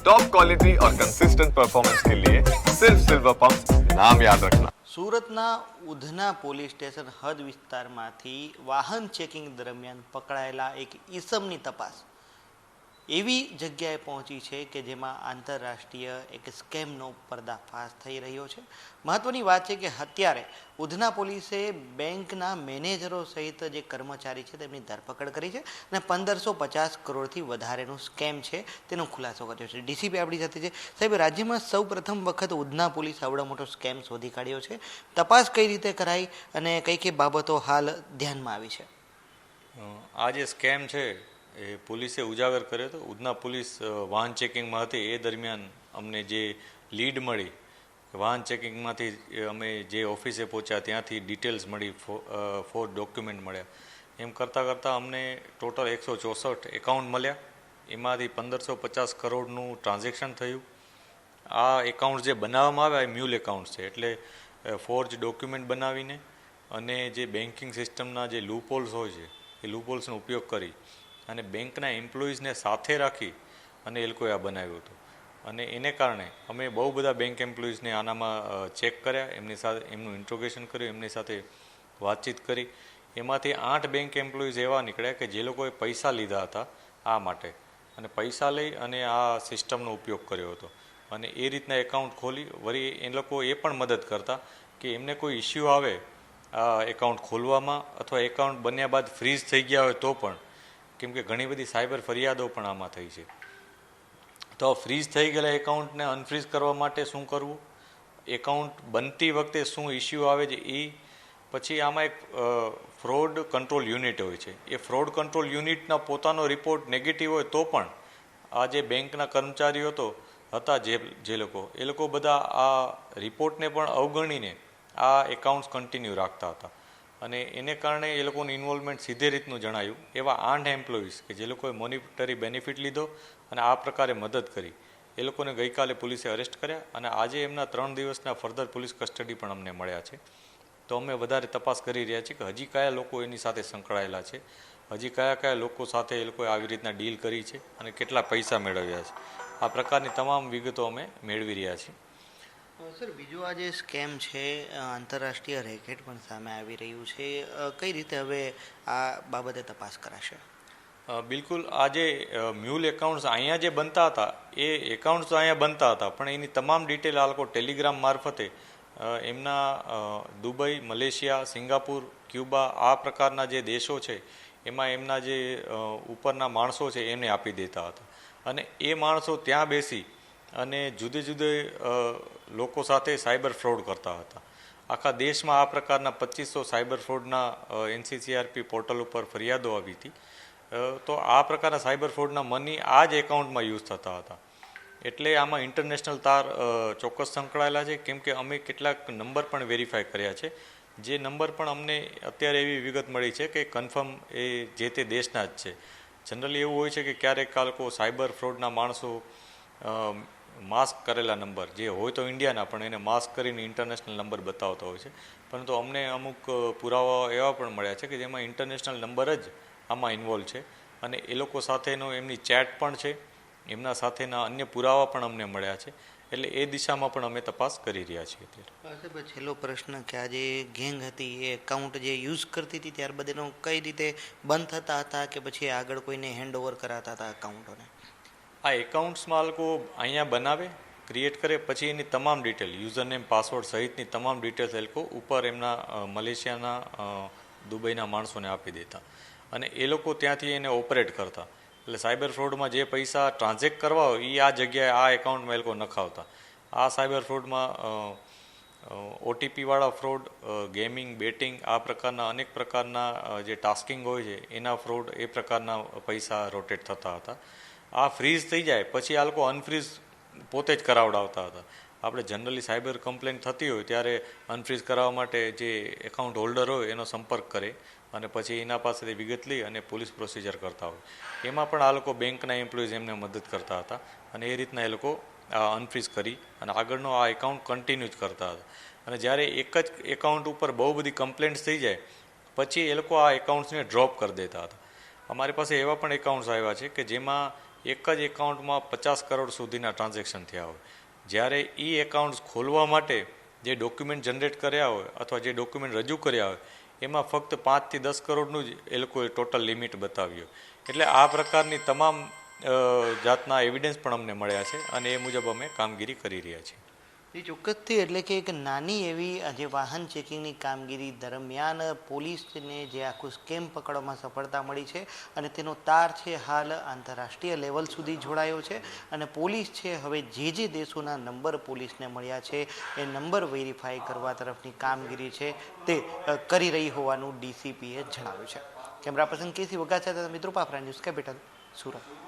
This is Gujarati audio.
टॉप क्वालिटी और कंसिस्टेंट परफॉर्मेंस के लिए सिर्फ सिल्वर पंप नाम याद रखना સુરતના ઉધના પોલીસ સ્ટેશન હદ વિસ્તારમાંથી વાહન ચેકિંગ દરમિયાન પકડાયેલા એક ઈસમની તપાસ એવી જગ્યાએ પહોંચી છે કે જેમાં આંતરરાષ્ટ્રીય એક સ્કેમનો પર્દાફાશ થઈ રહ્યો છે. મહત્વની વાત છે કે અત્યારે ઉધના પોલીસે બેંકના મેનેજરો સહિત જે કર્મચારી છે તેમની ધરપકડ કરી છે અને પંદરસો પચાસ કરોડથી વધારેનું સ્કેમ છે તેનો ખુલાસો કર્યો છે. ડીસીપી આપણી સાથે છે. સાહેબ, રાજ્યમાં સૌ પ્રથમ વખત ઉધના પોલીસ આવડો મોટો સ્કેમ શોધી કાઢ્યો છે. તપાસ કઈ રીતે કરાઈ અને કઈ કઈ બાબતો હાલ ધ્યાનમાં આવી છે? આ જે સ્કેમ છે એ પોલીસે ઉજાગર કર્યો હતો. ઉધના પોલીસ વાહન ચેકિંગમાં હતી. એ દરમિયાન અમને જે લીડ મળી, વાહન ચેકિંગમાંથી અમે જે ઓફિસે પહોંચ્યા ત્યાંથી ડિટેલ્સ મળી ફોર ડોક્યુમેન્ટ મળ્યા. એમ કરતાં કરતાં અમને ટોટલ એકસો ચોસઠ એકાઉન્ટ મળ્યા. એમાંથી પંદરસો પચાસ કરોડનું ટ્રાન્ઝેક્શન થયું. આ એકાઉન્ટ જે બનાવવામાં આવ્યા એ મ્યુલ એકાઉન્ટ છે. એટલે ફોર્જ ડોક્યુમેન્ટ બનાવીને અને જે બેન્કિંગ સિસ્ટમના જે લૂપોલ્સ હોય છે, એ લૂપોલ્સનો ઉપયોગ કરી અને બેંકના એમ્પ્લોઈઝને સાથે રાખી અને એ લોકોએ આ બનાવ્યું હતું. અને એને કારણે અમે બહુ બધા બેંક એમ્પ્લોઈઝને આનામાં ચેક કર્યા, એમની સાથે, એમનું ઇન્ટ્રોગેશન કર્યું, એમની સાથે વાતચીત કરી. એમાંથી આઠ બેંક એમ્પ્લોઈઝ એવા નીકળ્યા કે જે લોકોએ પૈસા લીધા હતા આ માટે. અને પૈસા લઈ અને આ સિસ્ટમનો ઉપયોગ કર્યો હતો. અને એ રીતના એકાઉન્ટ ખોલી, વળી એ લોકો એ પણ મદદ કરતા કે એમને કોઈ ઇસ્યુ આવે એકાઉન્ટ ખોલવામાં અથવા એકાઉન્ટ બન્યા બાદ ફ્રીઝ થઈ ગયા હોય તો પણ કેમ કે ઘણી બધી સાયબર ફરિયાદો પણ આમાં થઈ છે. તો ફ્રીઝ થઈ ગયેલા એકાઉન્ટને અનફ્રીઝ કરવા માટે શું કરવું? એકાઉન્ટ બનતી વખતે શું ઇસ્યુ આવે છે? એ પછી આમાં એક ફ્રોડ કંટ્રોલ યુનિટ હોય છે. એ ફ્રોડ કંટ્રોલ યુનિટના પોતાનો રિપોર્ટ નેગેટિવ હોય તો પણ આ જે બેંકના કર્મચારીઓ તો હતા જે જે લોકો, એ લોકો બધા આ રિપોર્ટને પણ અવગણીને આ એકાઉન્ટ્સ કન્ટિન્યુ રાખતા હતા. અને એને કારણે એ લોકોનું ઇન્વોલ્વમેન્ટ સીધે રીતનું જણાયું. એવા આઠ એમ્પ્લોઈઝ કે જે લોકોએ મોનિટરી બેનિફિટ લીધો અને આ પ્રકારે મદદ કરી. એ લોકોને ગઈકાલે પોલીસે અરેસ્ટ કર્યા અને આજે એમના ત્રણ દિવસના ફર્ધર પોલીસ કસ્ટડી પણ અમને મળ્યા છે. તો અમે વધારે તપાસ કરી રહ્યા છીએ કે હજી કયા લોકો એની સાથે સંકળાયેલા છે, હજી કયા કયા લોકો સાથે એ લોકોએ આવી રીતના ડીલ કરી છે અને કેટલા પૈસા મેળવ્યા છે. આ પ્રકારની તમામ વિગતો અમે મેળવી રહ્યા છીએ. સર, બીજું આ જે સ્કેમ છે આંતરરાષ્ટ્રીય રેકેટ પણ સામે આવી રહ્યું છે કઈ રીતે હવે આ બાબતે તપાસ કરાશે? બિલકુલ, આ જે મ્યુલ એકાઉન્ટ્સ અહીંયા જે બનતા હતા, એ એકાઉન્ટ્સ અહીંયા બનતા હતા, પણ એની તમામ ડિટેલ આ લોકો ટેલિગ્રામ મારફતે એમના દુબઈ, મલેશિયા, સિંગાપુર, ક્યુબા, આ પ્રકારના જે દેશો છે, એમાં એમના જે ઉપરના માણસો છે એમને આપી દેતા હતા. અને એ માણસો ત્યાં બેસી અને જુદે જુદે લોકો સાથે સાયબર ફ્રોડ કરતા હતા. આખા દેશમાં આ પ્રકારના પચીસો સાયબર ફ્રોડના એનસીસીઆરપી પોર્ટલ ઉપર ફરિયાદો આવી હતી. તો આ પ્રકારના સાયબર ફ્રોડના મની આ જ એકાઉન્ટમાં યુઝ થતા હતા. એટલે આમાં ઇન્ટરનેશનલ તાર ચોક્કસ સંકળાયેલા છે, કેમ કે અમે કેટલાક નંબર પણ વેરીફાઈ કર્યા છે. જે નંબર પણ અમને અત્યારે એવી વિગત મળી છે કે કન્ફર્મ એ જે તે દેશના જ છે. જનરલી એવું હોય છે કે ક્યારેક આ લોકો સાયબર ફ્રોડના માણસો માસ્ક કરેલા નંબર જે હોય તો ઇન્ડિયાના, પણ એને માસ્ક કરીને ઇન્ટરનેશનલ નંબર બતાવતા હોય છે. પરંતુ અમને અમુક પુરાવા એવા પણ મળ્યા છે કે જેમાં ઇન્ટરનેશનલ નંબર જ આમાં ઇન્વોલ્વ છે. અને એ લોકો સાથેનો એમની ચેટ પણ છે. એમના સાથેના અન્ય પુરાવા પણ અમને મળ્યા છે. એટલે એ દિશામાં પણ અમે તપાસ કરી રહ્યા છીએ અત્યારે. છેલ્લો પ્રશ્ન કે આ જે ગેંગ હતી, એ એકાઉન્ટ જે યુઝ કરતી હતી ત્યારબાદ એનો કઈ રીતે બંધ થતા હતા કે પછી આગળ કોઈને હેન્ડ ઓવર કરાતા હતા એકાઉન્ટોને આ એકાઉન્ટ્સમાં માલકો અહીંયા બનાવે ક્રિએટ કરે, પછી એની તમામ ડિટેલ યુઝર નેમ પાસવર્ડ સહિતની તમામ ડિટેલ્સ એ લોકો ઉપર એમના મલેશિયાના દુબઈના માણસોને આપી દેતા. અને એ લોકો ત્યાંથી એને ઓપરેટ કરતા. એટલે સાયબર ફ્રોડમાં જે પૈસા ટ્રાન્ઝેક્ટ કરવા હોય એ આ જગ્યાએ આ એકાઉન્ટમાં એ લોકો નખાવતા. આ સાયબર ફ્રોડમાં ઓટીપીવાળા ફ્રોડ ગેમિંગ બેટિંગ આ પ્રકારના અનેક પ્રકારના જે ટાસ્કિંગ હોય છે, એના ફ્રોડ એ પ્રકારના પૈસા રોટેટ થતા હતા. આ ફ્રીઝ થઈ જાય. પછી આ લોકો અનફ્રીઝ પોતે જ કરાવડાવતા હતા. આપણે જનરલી સાયબર કમ્પ્લેન થતી હોય ત્યારે અનફ્રીઝ કરાવવા માટે જે એકાઉન્ટ હોલ્ડર હોય એનો સંપર્ક કરે અને પછી એના પાસેથી વિગત લઈ અને પોલીસ પ્રોસિજર કરતા હોય. એમાં પણ આ લોકો બેંકના એમ્પ્લોઈઝ એમને મદદ કરતા હતા અને એ રીતના એ લોકો અનફ્રીઝ કરી અને આગળનો આ એકાઉન્ટ કન્ટિન્યુ જ કરતા હતા. અને જ્યારે એક જ એકાઉન્ટ ઉપર બહુ બધી કમ્પ્લેન્ટ્સ થઈ જાય, પછી એ લોકો આ એકાઉન્ટ્સને ડ્રોપ કરી દેતા હતા. અમારી પાસે એવા પણ એકાઉન્ટ્સ આવ્યા છે કે જેમાં એક જ એકાઉન્ટમાં પચાસ કરોડ સુધીના ટ્રાન્ઝેક્શન થયા હોય. જ્યારે એ એકાઉન્ટ્સ ખોલવા માટે જે ડોક્યુમેન્ટ જનરેટ કર્યા હોય અથવા જે ડોક્યુમેન્ટ રજૂ કર્યા હોય, એમાં ફક્ત પાંચથી દસ કરોડનું જ એ લોકોએ ટોટલ લિમિટ બતાવ્યું. એટલે આ પ્રકારની તમામ જાતના એવિડન્સ પણ અમને મળ્યા છે અને એ મુજબ અમે કામગીરી કરી રહ્યા છીએ. એ ચોક્કસથી એટલે કે એક નાની એવી જે વાહન ચેકિંગની કામગીરી દરમિયાન પોલીસને જે આખું સ્કેમ પકડવામાં સફળતા મળી છે અને તેનો તાર છે હાલ આંતરરાષ્ટ્રીય લેવલ સુધી જોડાયો છે અને પોલીસ છે હવે જે જે દેશોના નંબર પોલીસને મળ્યા છે એ નંબર વેરીફાઈ કરવા તરફની કામગીરી છે તે કરી રહી હોવાનું ડીસીપીએ જણાવ્યું છે. કેમેરા પર્સન કેસી વગાચા મિત્રો પાફરા ન્યૂઝ કેપિટલ, સુરત.